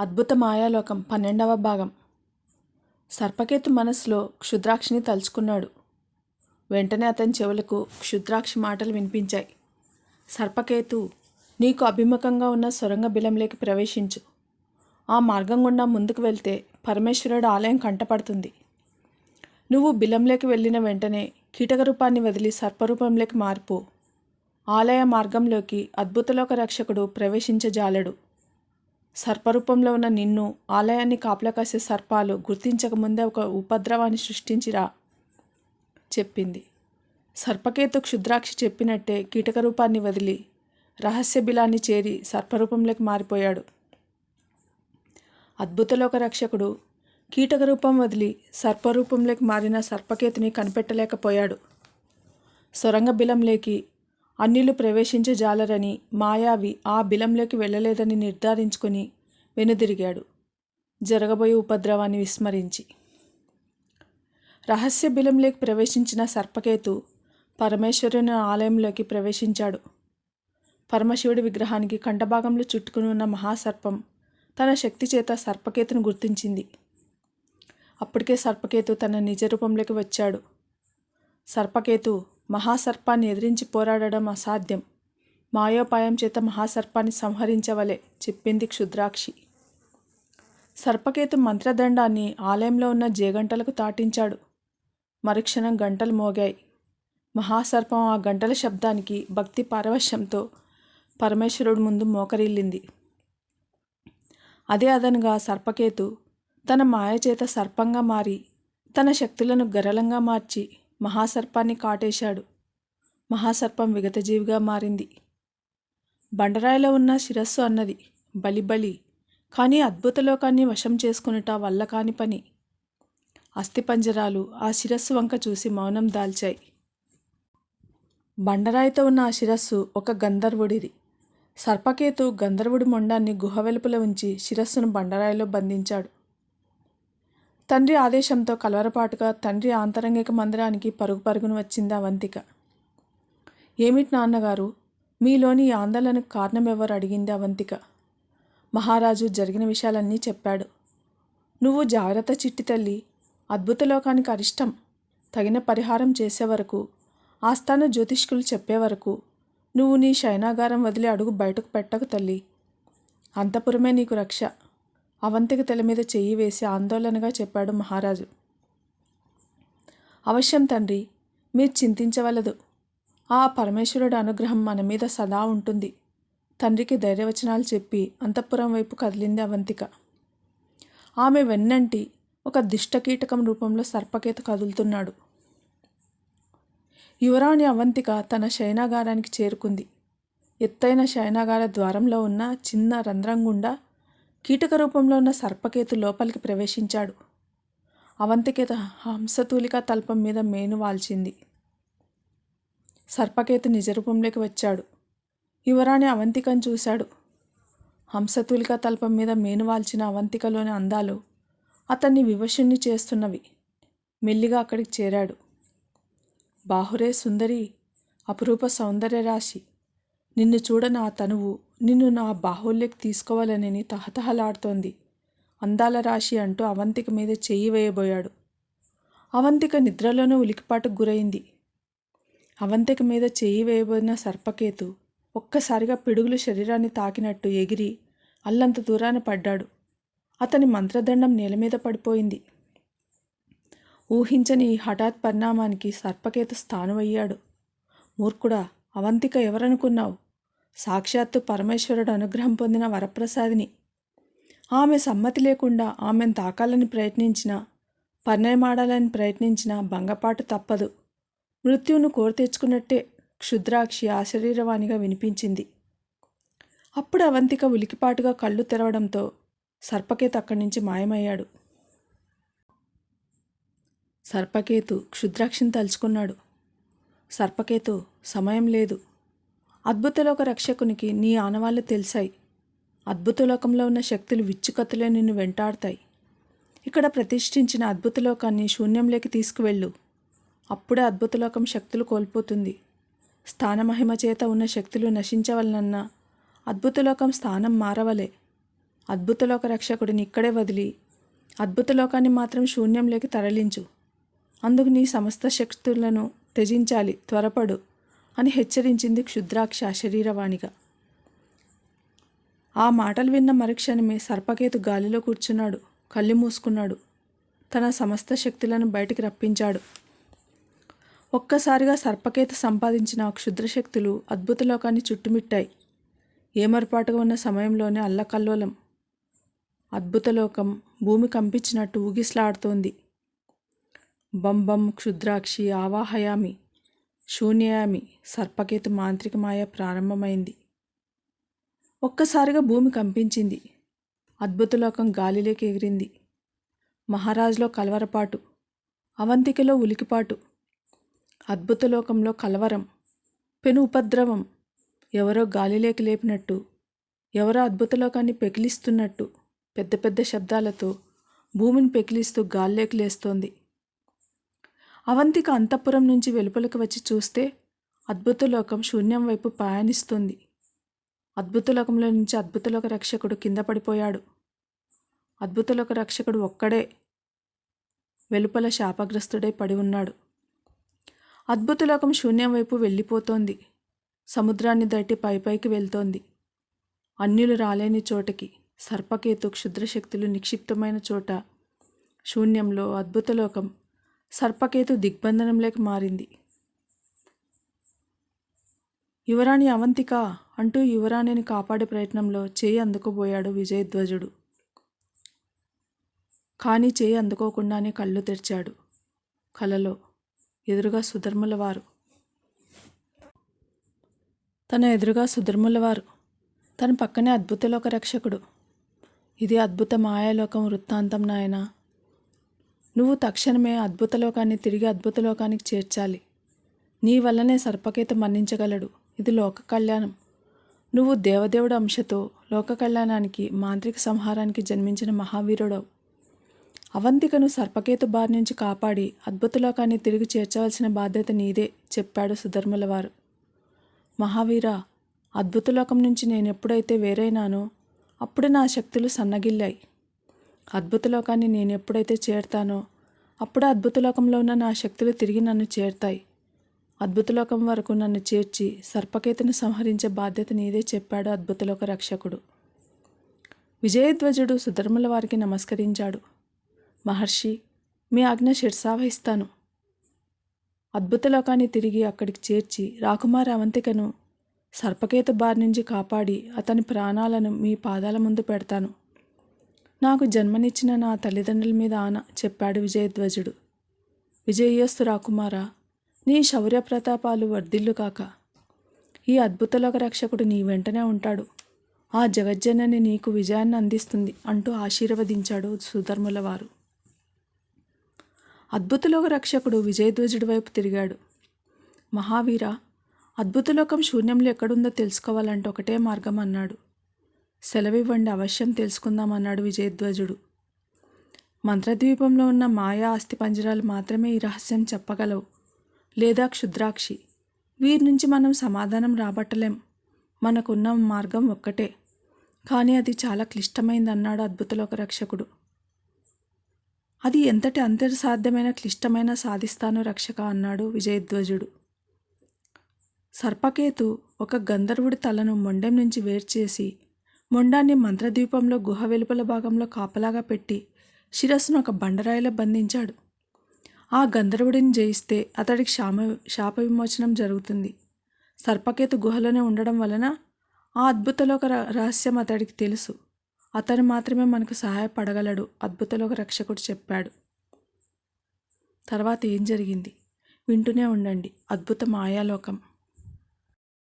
అద్భుత మాయాలోకం పన్నెండవ భాగం. సర్పకేతు మనసులో క్షుద్రాక్షిని తలుచుకున్నాడు. వెంటనే అతని చెవులకు క్షుద్రాక్షి మాటలు వినిపించాయి. సర్పకేతు నీకు అభిముఖంగా ఉన్న సొరంగ బిలంలోకి ప్రవేశించు. ఆ మార్గం గుండా ముందుకు వెళ్తే పరమేశ్వరుడు ఆలయం కంటపడుతుంది. నువ్వు బిలంలోకి వెళ్ళిన వెంటనే కీటక రూపాన్ని వదిలి సర్పరూపంలోకి మారిపో. ఆలయ మార్గంలోకి అద్భుతలోక రక్షకుడు ప్రవేశించజాలడు. సర్పరూపంలో ఉన్న నిన్ను ఆలయాన్ని కాపలా కాసే సర్పాలు గుర్తించకముందే ఒక ఉపద్రవాన్ని సృష్టించిరా చెప్పింది. సర్పకేతు క్షుద్రాక్షి చెప్పినట్టే కీటక రూపాన్ని వదిలి రహస్య బిలాన్ని చేరి సర్పరూపంలోకి మారిపోయాడు. అద్భుతలోక రక్షకుడు కీటక రూపం వదిలి సర్పరూపంలోకి మారిన సర్పకేతుని కనిపెట్టలేకపోయాడు. సొరంగ బిలంలోకి అన్నిలు ప్రవేశించజాలరని మాయావి ఆ బిలంలోకి వెళ్ళలేదని నిర్ధారించుకుని వెనుదిరిగాడు. జరగబోయే ఉపద్రవాన్ని విస్మరించి. రహస్య బిలంలోకి ప్రవేశించిన సర్పకేతు పరమేశ్వరుని ఆలయంలోకి ప్రవేశించాడు. పరమశివుడి విగ్రహానికి కంఠభాగంలో చుట్టుకుని ఉన్న మహాసర్పం తన శక్తి చేత సర్పకేతును గుర్తించింది. అప్పటికే సర్పకేతు తన నిజ రూపంలోకి వచ్చాడు. సర్పకేతు మహాసర్పాన్ని ఎదిరించి పోరాడడం అసాధ్యం. మాయోపాయం చేత మహాసర్పాన్ని సంహరించవలే చెప్పింది క్షుద్రాక్షి. సర్పకేతు మంత్రదండాన్ని ఆలయంలో ఉన్న జేగంటలకు తాటించాడు. మరుక్షణం గంటలు మోగాయి. మహాసర్పం ఆ గంటల శబ్దానికి భక్తి పారవశ్యంతో పరమేశ్వరుడు ముందు మోకరిల్లింది. అదే అదనుగా సర్పకేతు తన మాయచేత సర్పంగా మారి తన శక్తులను గరళంగా మార్చి మహాసర్పాన్ని కాటేశాడు. మహాసర్పం విగతజీవిగా మారింది. బండరాయిలో ఉన్న శిరస్సు అన్నది బలి బలి కానీ అద్భుతలోకాన్ని వశం చేసుకునుట వల్ల కాని పని. అస్థిపంజరాలు ఆ శిరస్సు వంక చూసి మౌనం దాల్చాయి. బండరాయితో ఉన్న ఆ శిరస్సు ఒక గంధర్వుడిది. సర్పకేతు గంధర్వుడి మొండాన్ని గుహ వెలుపుల ఉంచి శిరస్సును బండరాయిలో బంధించాడు. తండ్రి ఆదేశంతో కలవరపాటుగా తండ్రి ఆంతరంగిక మందిరానికి పరుగు పరుగును వచ్చింది అవంతిక ఏమిటి నాన్నగారు? మీలోని ఈ ఆందోళనకు కారణం ఎవరు? అడిగింది అవంతిక మహారాజు జరిగిన విషయాలన్నీ చెప్పాడు. నువ్వు జాగ్రత్త చిట్టి తల్లి. అద్భుత లోకానికి అరిష్టం. తగిన పరిహారం చేసే వరకు ఆస్థాన జ్యోతిష్కులు చెప్పే వరకు నువ్వు నీ శయనాగారం వదిలి అడుగు బయటకు పెట్టకు తల్లి. అంతపురమే నీకు రక్ష. అవంతిక తల మీద చెయ్యి వేసి ఆందోళనగా చెప్పాడు మహారాజు. అవశ్యం తండ్రి మీరు చింతించవలదు. ఆ పరమేశ్వరుడు అనుగ్రహం మన మీద సదా ఉంటుంది. తండ్రికి ధైర్యవచనాలు చెప్పి అంతఃపురం వైపు కదిలింది అవంతిక. ఆమె వెన్నంటి ఒక దిష్టకీటకం రూపంలో సర్పకేత కదులుతున్నాడు. యువరాణి అవంతిక తన శయనాగారానికి చేరుకుంది. ఎత్తైన శయనాగార ద్వారంలో ఉన్న చిన్న రంధ్రం గుండా కీటక రూపంలో ఉన్న సర్పకేతు లోపలికి ప్రవేశించాడు. అవంతికేత హంసతూలిక తల్పం మీద మేను వాల్చింది. సర్పకేతు నిజరూపంలోకి వచ్చాడు. యువరాణి అవంతికను చూశాడు. హంసతూలిక తల్పం మీద మేను వాల్చిన అవంతికలోని అందాలు అతన్ని వివశుణ్ణి చేస్తున్నవి. మెల్లిగా అక్కడికి చేరాడు. బాహురే సుందరి అపురూప సౌందర్య రాశి. నిన్ను చూడ నా తనువు నిన్ను నా బాహుల్యకి తీసుకోవాలని తహతహలాడుతోంది. అందాల రాశి అంటూ అవంతిక మీద చెయ్యి వేయబోయాడు. అవంతిక నిద్రలోనే ఉలికిపాటుకు గురైంది. అవంతిక మీద చెయ్యి వేయబోయిన సర్పకేతు ఒక్కసారిగా పిడుగులు శరీరాన్ని తాకినట్టు ఎగిరి అల్లంత దూరాన పడ్డాడు. అతని మంత్రదండం నేల మీద పడిపోయింది. ఊహించని ఈ హఠాత్ పరిణామానికి సర్పకేత స్థానమయ్యాడు. మూర్ఖుడా అవంతిక ఎవరనుకున్నావు? సాక్షాత్తు పరమేశ్వరుడు అనుగ్రహం పొందిన వరప్రసాదిని. ఆమె సమ్మతి లేకుండా ఆమెను తాకాలని ప్రయత్నించిన పరిణయమాడాలని ప్రయత్నించిన భంగపాటు తప్పదు. మృత్యువును కోరి తెచ్చుకున్నట్టే క్షుద్రాక్షి ఆశరీరవాణిగా వినిపించింది. అప్పుడు అవంతిక ఉలికిపాటుగా కళ్ళు తెరవడంతో సర్పకేతు అక్కడి నుంచి మాయమయ్యాడు. సర్పకేతు క్షుద్రాక్షిని తలుచుకున్నాడు. సర్పకేతు సమయం లేదు. అద్భుతలోక రక్షకునికి నీ ఆనవాళ్ళు తెలిసాయి. అద్భుతలోకంలో ఉన్న శక్తులు విచ్చుకత్తులే నిన్ను వెంటాడతాయి. ఇక్కడ ప్రతిష్ఠించిన అద్భుతలోకాన్ని శూన్యంలోకి తీసుకువెళ్ళు. అప్పుడే అద్భుతలోకం శక్తులు కోల్పోతుంది. స్థానమహిమ చేత ఉన్న శక్తులు నశించవలనన్నా అద్భుతలోకం స్థానం మారవలే. అద్భుతలోక రక్షకుడిని ఇక్కడే వదిలి అద్భుతలోకాన్ని మాత్రం శూన్యంలోకి తరలించు. అందుకు నీ సమస్త శక్తులను త్యజించాలి త్వరపడు అని హెచ్చరించింది క్షుద్రాక్ష శరీరవాణిగా. ఆ మాటలు విన్న మరుక్షణమే సర్పకేతు గాలిలో కూర్చున్నాడు కళ్ళు మూసుకున్నాడు. తన సమస్త శక్తులను బయటికి రప్పించాడు. ఒక్కసారిగా సర్పకేత సంపాదించిన ఆ క్షుద్రశక్తులు అద్భుత లోకాన్ని చుట్టుమిట్టాయి. ఏమరపాటుగా ఉన్న సమయంలోనే అల్లకల్లోలం అద్భుతలోకం భూమి కంపించినట్టు ఊగిస్లాడుతోంది. బంబం క్షుద్రాక్షి ఆవాహయామి శూన్యయామి సర్పకేతు మాంత్రిక మాయ ప్రారంభమైంది. ఒక్కసారిగా భూమి కంపించింది. అద్భుతలోకం గాలిలోకి ఎగిరింది. మహారాజులో కలవరపాటు అవంతికలో ఉలికిపాటు అద్భుతలోకంలో కలవరం పెను ఉపద్రవం ఎవరో గాలిలోకి లేపినట్టు ఎవరో అద్భుతలోకాన్ని పెకిలిస్తున్నట్టు పెద్ద పెద్ద శబ్దాలతో భూమిని పెకిలిస్తూ గాల్లోకి లేస్తోంది. అవంతిక అంతఃపురం నుంచి వెలుపలకు వచ్చి చూస్తే అద్భుతలోకం శూన్యం వైపు ప్రయాణిస్తుంది అద్భుతలోకంలో నుంచి అద్భుతలోక రక్షకుడు కింద పడిపోయాడు. అద్భుతలోక రక్షకుడు ఒక్కడే వెలుపల శాపగ్రస్తుడై పడి ఉన్నాడు. అద్భుతలోకం శూన్యం వైపు వెళ్ళిపోతోంది. సముద్రాన్ని దాటి పైపైకి వెళ్తోంది. అన్యులు రాలేని చోటకి సర్పకేతు క్షుద్రశక్తులు నిక్షిప్తమైన చోట శూన్యంలో అద్భుతలోకం సర్పకేతు దిగ్బంధనంలోకి మారింది. యువరాణి అవంతిక అంటూ యువరాణిని కాపాడే ప్రయత్నంలో చేయి అందుకోబోయాడు విజయధ్వజుడు. కానీ చేయి అందుకోకుండానే కళ్ళు తెరిచాడు. కలలో ఎదురుగా సుధర్ముల వారు తన ఎదురుగా సుధర్ముల వారు తన పక్కనే అద్భుతలోక రక్షకుడు. ఇది అద్భుత మాయాలోకం వృత్తాంతం నాయనా. నువ్వు తక్షణమే అద్భుతలోకాన్ని తిరిగి అద్భుతలోకానికి చేర్చాలి. నీ వల్లనే సర్పకేత మన్నించగలడు. ఇది లోక కళ్యాణం. నువ్వు దేవదేవుడు అంశతో లోక కళ్యాణానికి మాంత్రిక సంహారానికి జన్మించిన మహావీరుడవు. అవంతికను సర్పకేతు బారి నుంచి కాపాడి అద్భుతలోకాన్ని తిరిగి చేర్చవలసిన బాధ్యత నీదే చెప్పాడు సుధర్మలవారు. మహావీర అద్భుతలోకం నుంచి నేను ఎప్పుడైతే వేరైనానో అప్పుడు నా శక్తులు సన్నగిల్లాయి. అద్భుతలోకాన్ని నేను ఎప్పుడైతే చేరుతానో అప్పుడు అద్భుతలోకంలో ఉన్న నా శక్తులు తిరిగి నన్ను చేరుతాయి. అద్భుతలోకం వరకు నన్ను చేర్చి సర్పకేతును సంహరించే బాధ్యత నీదే చెప్పాడు అద్భుతలోక రక్షకుడు. విజయధ్వజుడు సుధర్మల వారికి నమస్కరించాడు. మహర్షి మీ ఆజ్ఞ శిర్సావహిస్తాను అద్భుతలోకాన్ని తిరిగి అక్కడికి చేర్చి రాకుమారి అవంతికను సర్పకేతు బారి నుంచి కాపాడి అతని ప్రాణాలను మీ పాదాల ముందు పెడతాను. నాకు జన్మనిచ్చిన నా తల్లిదండ్రుల మీద ఆన చెప్పాడు విజయధ్వజుడు. విజయోస్తు రాకుమారా నీ శౌర్య ప్రతాపాలు వర్ధిల్లు కాక. ఈ అద్భుతలోక రక్షకుడు నీ వెంటనే ఉంటాడు. ఆ జగజ్జనని నీకు విజయాన్ని అందిస్తుంది అంటూ ఆశీర్వదించాడు సుధర్ముల వారు అద్భుతలోక రక్షకుడు విజయధ్వజుడి వైపు తిరిగాడు. మహావీర అద్భుతలోకం శూన్యంలో ఎక్కడుందో తెలుసుకోవాలంటే ఒకటే మార్గం అన్నాడు. సెలవివ్వండి అవశ్యం తెలుసుకుందామన్నాడు విజయధ్వజుడు. మంత్రద్వీపంలో ఉన్న మాయా అస్థి పంజరాలు మాత్రమే ఈ రహస్యం చెప్పగలవు. లేదా క్షుద్రాక్షి. వీరి నుంచి మనం సమాధానం రాబట్టలేం. మనకున్న మార్గం ఒక్కటే. కానీ అది చాలా క్లిష్టమైందన్నాడు అద్భుతలోక రక్షకుడు. అది ఎంతటి అంతర్సాధ్యమైన క్లిష్టమైన సాధిస్తాను రక్షక అన్నాడు విజయధ్వజుడు. సర్పకేతు ఒక గంధర్వుడి తలను మొండెం నుంచి వేర్చేసి మొండాన్ని మంత్రద్వీపంలో గుహ వెలుపల భాగంలో కాపలాగా పెట్టి శిరస్సును ఒక బండరాయిలో బంధించాడు. ఆ గంధర్వుడిని జయిస్తే అతడికి శామ శాప విమోచనం జరుగుతుంది. సర్పకేతు గుహలోనే ఉండడం వలన ఆ అద్భుతలోక ర- రహస్యం అతడికి తెలుసు. అతను మాత్రమే మనకు సహాయపడగలడు అద్భుతలోక రక్షకుడు చెప్పాడు. తర్వాత ఏం జరిగింది? వింటూనే ఉండండి. అద్భుత మాయాలోకం